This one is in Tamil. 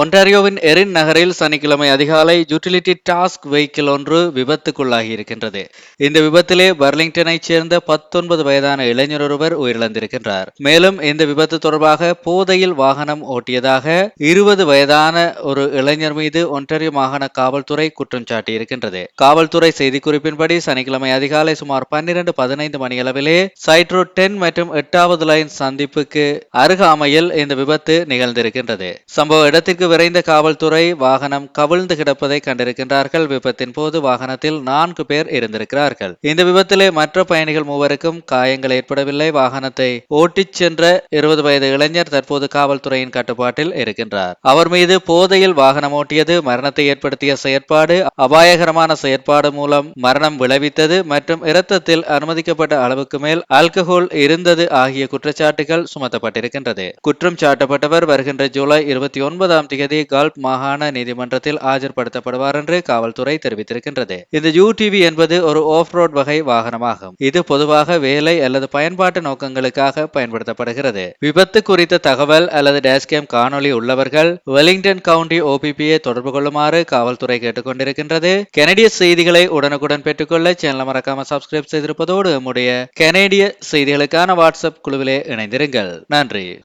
ஒன்டாரியோவின் எரின் நகரில் சனிக்கிழமை அதிகாலை யூட்டிலிட்டி டாஸ்க் வெஹிக்கிள் ஒன்று விபத்துக்குள்ளாகி இருக்கின்றது இந்த விபத்திலே பர்லிங்டனைச் சேர்ந்த பத்தொன்பது வயதான இளைஞர் ஒருவர் உயிரிழந்திருக்கின்றார். மேலும் இந்த விபத்து தொடர்பாக போதையில் வாகனம் ஓட்டியதாக இருபது வயதான ஒரு இளைஞர் மீது ஒன்டாரியோ மாகாண காவல்துறை குற்றம் சாட்டியிருக்கின்றது. காவல்துறை செய்திக்குறிப்பின்படி சனிக்கிழமை அதிகாலை சுமார் பன்னிரண்டு பதினைந்து மணியளவிலே சைட்ரோ டென் மற்றும் எட்டாவது லைன் சந்திப்புக்கு அருகாமையில் இந்த விபத்து நிகழ்ந்திருக்கின்றது. சம்பவ இடத்திற்கு விரைந்த காவல்துறை வாகனம் கவிழ்ந்து கிடப்பதை கண்டிருக்கின்றார்கள். விபத்தின் போது வாகனத்தில் நான்கு பேர் இருந்திருக்கிறார்கள். இந்த விபத்திலே மற்ற பயணிகள் மூவருக்கும் காயங்கள் ஏற்படவில்லை. வாகனத்தை ஓட்டிச் சென்ற இருபது வயது இளைஞர் தற்போது காவல்துறையின் கட்டுப்பாட்டில் இருக்கின்றார். அவர் மீது போதையில் வாகனம் ஓட்டியது மரணத்தை ஏற்படுத்திய செயற்பாடு அபாயகரமான செயற்பாடு மூலம் மரணம் விளைவித்தது மற்றும் இரத்தத்தில் அனுமதிக்கப்பட்ட அளவுக்கு மேல் ஆல்கஹால் இருந்தது ஆகிய குற்றச்சாட்டுகள் சுமத்தப்பட்டிருக்கின்றது. குற்றம் சாட்டப்பட்டவர் வருகின்ற ஜூலை இருபத்தி ஒன்பதாம் தேதி திகதி கல்ப் மாகாண நீதிமன்றத்தில் ஆஜர்படுத்தப்படுவார் என்று காவல்துறை தெரிவித்திருக்கின்றது. இந்த யூடிவி என்பது ஒரு ஆஃப் ரோட் வகை வாகனமாகும். இது பொதுவாக வேலை அல்லது பயன்பாட்டு நோக்கங்களுக்காக பயன்படுத்தப்படுகிறது. விபத்து குறித்த தகவல் அல்லது டேஸ்கேம் காணொலி உள்ளவர்கள் வெலிங்டன் கவுண்டி ஓபிபியை தொடர்பு கொள்ளுமாறு காவல்துறை கேட்டுக்கொண்டிருக்கின்றது. கனடிய செய்திகளை உடனுக்குடன் பெற்றுக்கொள்ள சேனல் மறக்காம சப்ஸ்கிரைப் செய்திருப்பதோடு நம்முடைய கனேடிய செய்திகளுக்கான வாட்ஸ்அப் குழுவிலே இணைந்திருங்கள். நன்றி.